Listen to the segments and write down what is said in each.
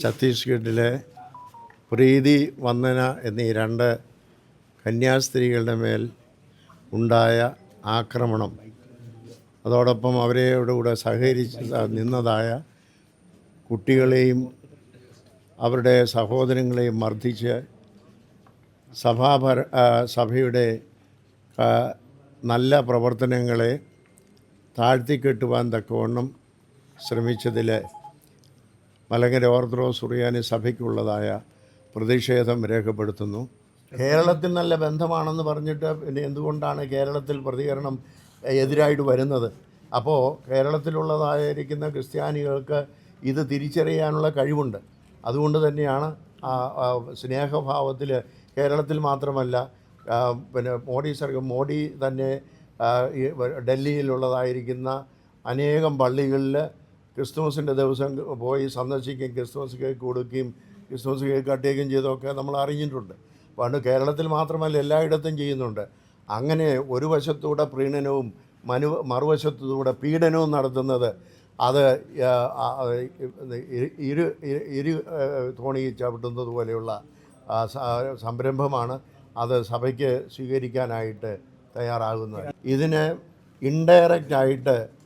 ഛത്തീസ്ഗഡിലെ പ്രീതി വന്ദന എന്നീ രണ്ട് കന്യാസ്ത്രീകളുടെ മേൽ ഉണ്ടായ ആക്രമണം. അതോടൊപ്പം അവരോട് കൂടെ സഹകരിച്ച് നിന്നതായ കുട്ടികളെയും അവരുടെ സഹോദരങ്ങളെയും മർദ്ദിച്ച് സഭാഭര ആ, സഭയുടെ നല്ല പ്രവർത്തനങ്ങളെ താഴ്ത്തിക്കെട്ടുവാൻ തക്കവണ്ണം ശ്രമിച്ചതിൽ മലങ്കര ഓർത്തഡോക്സ് സുറിയാനി സഭയ്ക്കുള്ളതായ പ്രതിഷേധം രേഖപ്പെടുത്തുന്നു. കേരളത്തിൽ നല്ല ബന്ധമാണെന്ന് പറഞ്ഞിട്ട് പിന്നെ എന്തുകൊണ്ടാണ് കേരളത്തിൽ പ്രതികരണം എതിരായിട്ട് വരുന്നത്? അപ്പോൾ കേരളത്തിലുള്ളതായിരിക്കുന്ന ക്രിസ്ത്യാനികൾക്ക് ഇത് തിരിച്ചറിയാനുള്ള കഴിവുണ്ട്. അതുകൊണ്ട് തന്നെയാണ് സ്നേഹഭാവത്തിൽ കേരളത്തിൽ മാത്രമല്ല പിന്നെ മോഡി സർക്കാർ മോഡി തന്നെ ഡൽഹിയിലുള്ളതായിരിക്കുന്ന അനേകം പള്ളികളിൽ ക്രിസ്തുമസിന്റെ ദിവസം പോയി സന്ദർശിക്കുകയും ക്രിസ്തുമസ് കേക്ക് കൊടുക്കുകയും ക്രിസ്തുമസ് കേക്ക് കട്ടുകയും ചെയ്തൊക്കെ നമ്മൾ അറിഞ്ഞിട്ടുണ്ട്. പണ്ട് കേരളത്തിൽ മാത്രമല്ല എല്ലായിടത്തും ചെയ്യുന്നുണ്ട്. അങ്ങനെ ഒരു വശത്തൂടെ പ്രീണനവും മനു മറുവശത്തൂടെ പീഡനവും നടത്തുന്നത് അത് ഇരു ഇരു തോണി ചവിട്ടുന്നത് പോലെയുള്ള സംരംഭമാണ് അത് സഭയ്ക്ക് സ്വീകരിക്കാനായിട്ട് തയ്യാറാകുന്നത്. ഇതിന് ഇൻഡയറക്റ്റ് ആയിട്ട് ആ- ആ- ആ- ഈ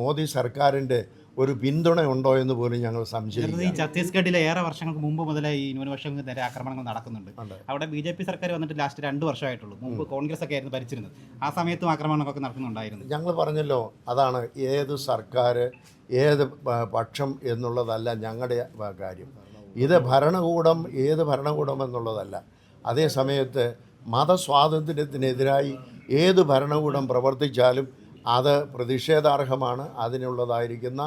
മോദി സർക്കാരിന്റെ ഒരു പിന്തുണ ഉണ്ടോ എന്ന് പോലും ഞങ്ങൾ സംശയിക്കുന്നു ഈ ഛത്തീസ്ഗഡിൽ ഛത്തീസ്ഗഡിലെ ഏറെ വർഷങ്ങൾക്ക് മുമ്പ് മുതലേ ഈ ന്യൂനപക്ഷങ്ങൾക്ക് നേരെ ആക്രമണങ്ങൾ നടക്കുന്നുണ്ട്. അവിടെ ബി ജെ പി സർക്കാർ വന്നിട്ട് ലാസ്റ്റ് രണ്ട് വർഷമായിട്ടുള്ളൂ. മുമ്പ് കോൺഗ്രസ് ഒക്കെ ആയിരുന്നു ഭരിച്ചിരുന്നത്. ആ സമയത്തും ആക്രമണങ്ങളൊക്കെ നടക്കുന്നുണ്ടായിരുന്നു. ഞങ്ങൾ പറഞ്ഞല്ലോ അതാണ് ഏത് സർക്കാർ ഏത് പക്ഷം എന്നുള്ളതല്ല ഞങ്ങളുടെ കാര്യം. ഇത് ഭരണകൂടം ഏത് ഭരണകൂടം എന്നുള്ളതല്ല. അതേ സമയത്ത് മതസ്വാതന്ത്ര്യത്തിനെതിരായി ഏത് ഭരണകൂടം പ്രവർത്തിച്ചാലും അത് പ്രതിഷേധാർഹമാണ്. അതിനുള്ളതായിരിക്കുന്ന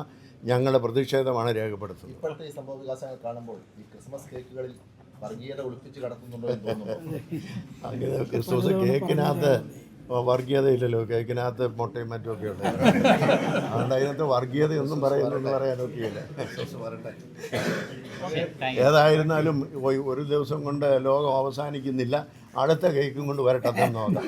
ഞങ്ങളുടെ പ്രതിഷേധമാണ് രേഖപ്പെടുത്തുന്നത്. ഇപ്പോഴത്തെ ഈ സംഭവ വികാസങ്ങൾ കാണുമ്പോൾ ഈ ക്രിസ്മസ് കേക്കുകളിൽ വർഗീയത ഒളിപ്പിച്ച് കടത്തുന്നുണ്ടോ എന്ന് തോന്നുന്നു. ക്രിസ്മസ് കേക്കിനകത്ത് വർഗീയതയില്ലല്ലോ. കേക്കിനകത്ത് മുട്ടയും മറ്റുമൊക്കെ ഉണ്ട് അതുകൊണ്ട് അതിനകത്ത് വർഗീയതയൊന്നും പറയുന്നു പറയാനൊക്കെയില്ല ഏതായിരുന്നാലും ഒരു ദിവസം കൊണ്ട് ലോകം അവസാനിക്കുന്നില്ല. അടുത്ത കേക്കും കൊണ്ട് വരട്ടെ നോക്കാം